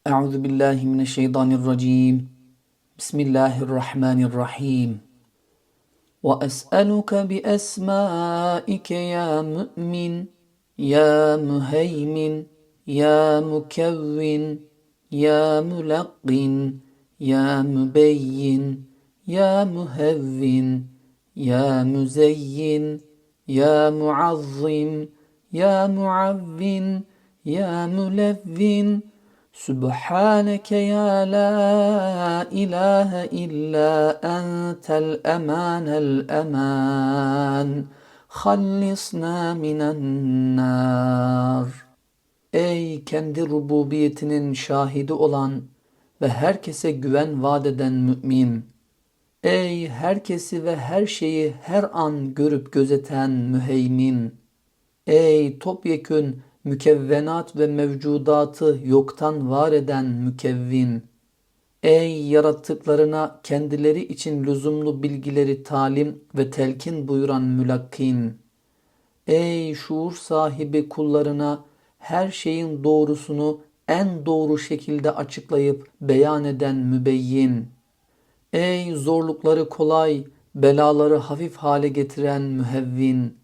أعوذ بالله من الشيطان الرجيم. بسم الله الرحمن الرحيم. وأسألك بأسمائك يا مؤمن يا مهيمن يا مكون يا ملقن يا مبين يا مهون يا مزين يا معظم يا معون يا ملون Subhaneke ya la ilahe illa entel emanel eman. Hallisna minen nar. Ey kendi rububiyetinin şahidi olan ve herkese güven vaat eden mümin. Ey herkesi ve her şeyi her an görüp gözeten müheymin. Ey topyekün mükevvenat ve mevcudatı yoktan var eden mükevvin! Ey yarattıklarına kendileri için lüzumlu bilgileri talim ve telkin buyuran mülakkin! Ey şuur sahibi kullarına her şeyin doğrusunu en doğru şekilde açıklayıp beyan eden mübeyyin! Ey zorlukları kolay, belaları hafif hale getiren mühevvin!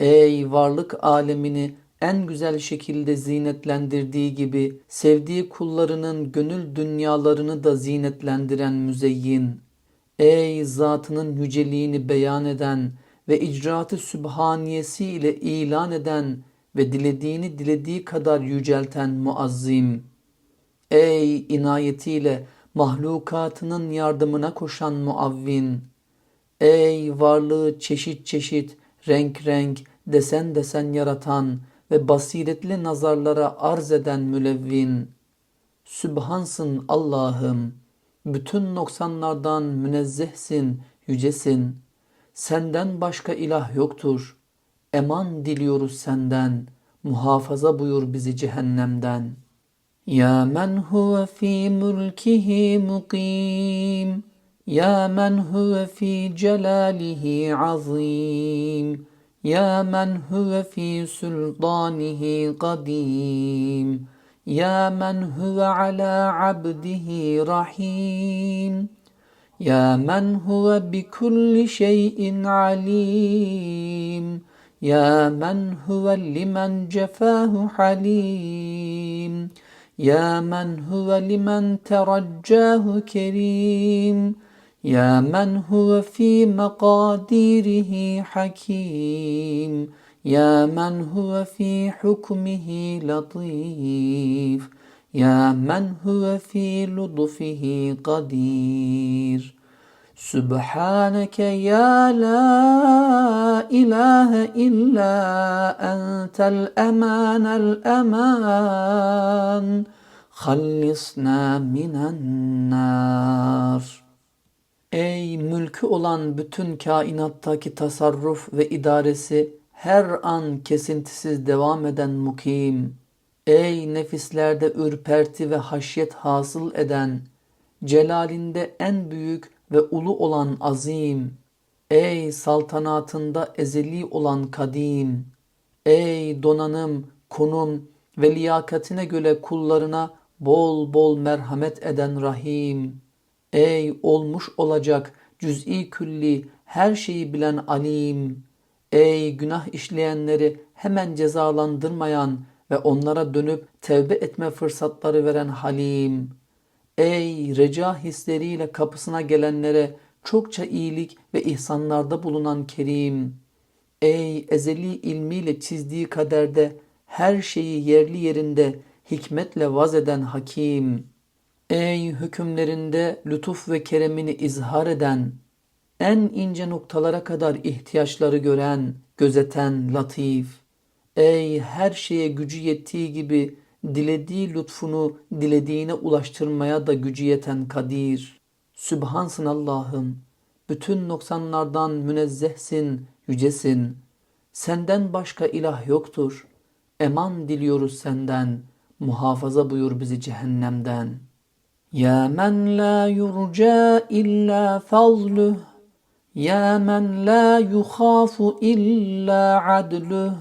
Ey varlık alemini en güzel şekilde zinetlendirdiği gibi sevdiği kullarının gönül dünyalarını da zinetlendiren müzeyyin. Ey zatının yüceliğini beyan eden ve icraatı sübhaniyesi ile ilan eden ve dilediğini dilediği kadar yücelten muazzim. Ey inayetiyle mahlukatının yardımına koşan muavvin. Ey varlığı çeşit çeşit, renk renk, desen desen yaratan ve basiretli nazarlara arz eden mülevvin. Sübhansın Allah'ım. Bütün noksanlardan münezzehsin, yücesin. Senden başka ilah yoktur. Eman diliyoruz senden. Muhafaza buyur bizi cehennemden. Ya men huve fi mulkihi mukim. Ya men huve fi celalihi azim. يا من هو في سلطانه قديم يا من هو على عبده رحيم يا من هو بكل شيء عليم يا من هو لمن جفاه حليم يا من هو لمن ترجاه كريم. يا من هو في مقاديره حكيم؟ يا من هو في حكمه لطيف؟ يا من هو في لطفه قدير؟ سبحانك يا لا إله إلا أنت الأمان الأمان. خلصنا من النار. Ey mülkü olan bütün kainattaki tasarruf ve idaresi her an kesintisiz devam eden mukim. Ey nefislerde ürperti ve haşyet hasıl eden, celalinde en büyük ve ulu olan azim. Ey saltanatında ezeli olan kadim. Ey donanım, konum ve liyakatine göre kullarına bol bol merhamet eden rahim.'' Ey olmuş olacak cüz'i külli her şeyi bilen alim. Ey günah işleyenleri hemen cezalandırmayan ve onlara dönüp tevbe etme fırsatları veren halim. Ey reca hisleriyle kapısına gelenlere çokça iyilik ve ihsanlarda bulunan kerim. Ey ezeli ilmiyle çizdiği kaderde her şeyi yerli yerinde hikmetle vaz eden hakim.'' Ey hükümlerinde lütuf ve keremini izhar eden, en ince noktalara kadar ihtiyaçları gören, gözeten latif. Ey her şeye gücü yettiği gibi dilediği lütfunu dilediğine ulaştırmaya da gücü yeten kadir. Sübhansın Allah'ım. Bütün noksanlardan münezzehsin, yücesin. Senden başka ilah yoktur. Eman diliyoruz senden. Muhafaza buyur bizi cehennemden.'' Ya men la yurca illa fazluh Ya men la yukhafu illa adluh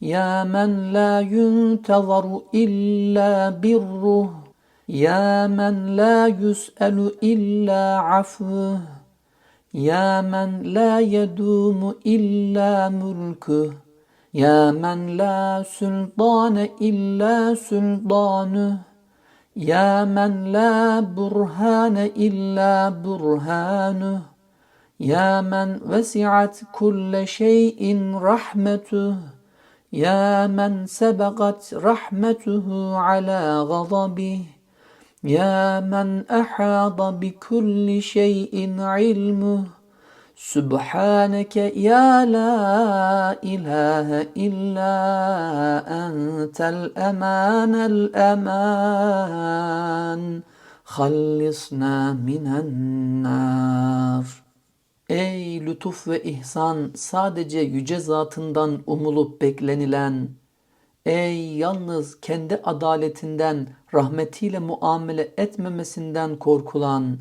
Ya men la yuntazaru illa birruh Ya men la yus'alu illa afvuh Ya men la yedumu illa mulkuh Ya men la sultane illa sultanuh. يا من لا برهان إلا برهانه. يا من وسعت كل شيء رحمته. يا من سبقت رحمته على غضبه. يا من أحاط بكل شيء علمه. Subhaneke ya la ilahe illa entel emanel eman. Hallisna minen nar. Ey lütuf ve ihsan sadece yüce zatından umulup beklenilen, ey yalnız kendi adaletinden, rahmetiyle muamele etmemesinden korkulan,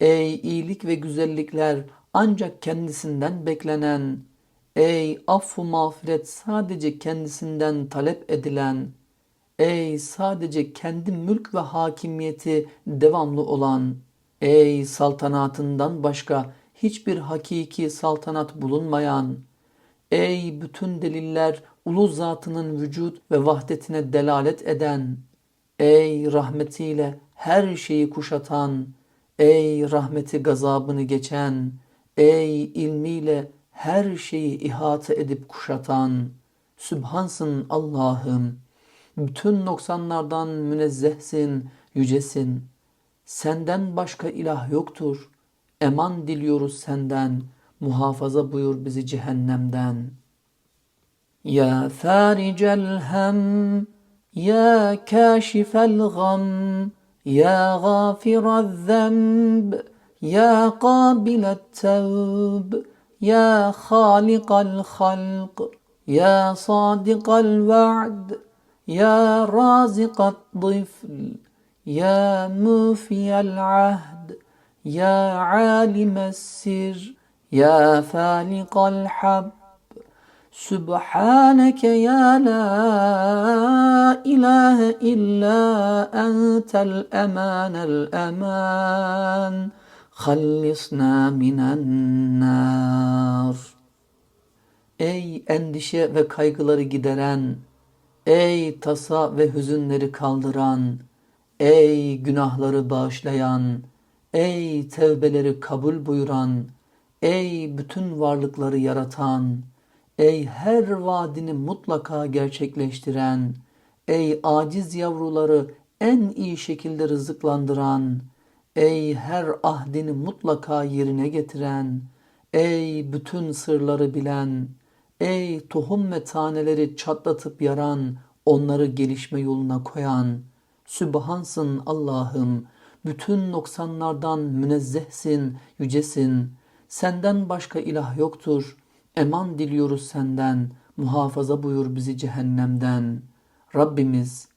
ey iyilik ve güzellikler ancak kendisinden beklenen, ey affu mağfiret sadece kendisinden talep edilen, ey sadece kendi mülk ve hakimiyeti devamlı olan, ey saltanatından başka hiçbir hakiki saltanat bulunmayan, ey bütün deliller ulu zatının vücut ve vahdetine delalet eden, ey rahmetiyle her şeyi kuşatan, ey rahmeti gazabını geçen, ey ilmiyle her şeyi ihate edip kuşatan, Sübhansın Allah'ım, bütün noksanlardan münezzehsin, yücesin, senden başka ilah yoktur.'' Eman diliyoruz senden, muhafaza buyur bizi cehennemden. Ya faricel hem, ya kâşifel gam, ya gâfirel zenb, يا قابل التوب يا خالق الخلق يا صادق الوعد يا رازق الطفل يا موفي العهد يا عالم السر يا فالق الحب. سبحانك يا لا إله إلا أنت الأمان الأمان. hallisna minen nar. Ey endişe ve kaygıları gideren, ey tasa ve hüzünleri kaldıran, ey günahları bağışlayan, ey tevbeleri kabul buyuran, ey bütün varlıkları yaratan, ey her vaadini mutlaka gerçekleştiren, ey aciz yavruları en iyi şekilde rızıklandıran.'' Ey her ahdini mutlaka yerine getiren, ey bütün sırları bilen, ey tohum ve taneleri çatlatıp yaran, onları gelişme yoluna koyan, Sübhansın Allah'ım, bütün noksanlardan münezzehsin, yücesin. Senden başka ilah yoktur. Eman diliyoruz senden. Muhafaza buyur bizi cehennemden. Rabbimiz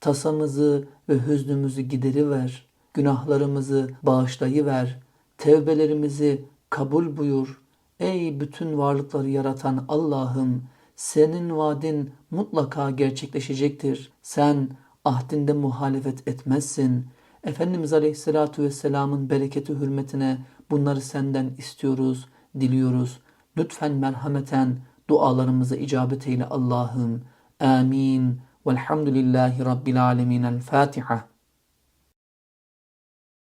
tasamızı ve hüznümüzü gideriver. Günahlarımızı bağışlayıver. Tevbelerimizi kabul buyur. Ey bütün varlıkları yaratan Allah'ım senin vaadin mutlaka gerçekleşecektir. Sen ahdinde muhalefet etmezsin. Efendimiz Aleyhisselatü Vesselam'ın bereketi hürmetine bunları senden istiyoruz, diliyoruz. Lütfen merhameten dualarımıza icabet eyle Allah'ım. Amin. Velhamdülillahi Rabbil Alemin. El Fatiha.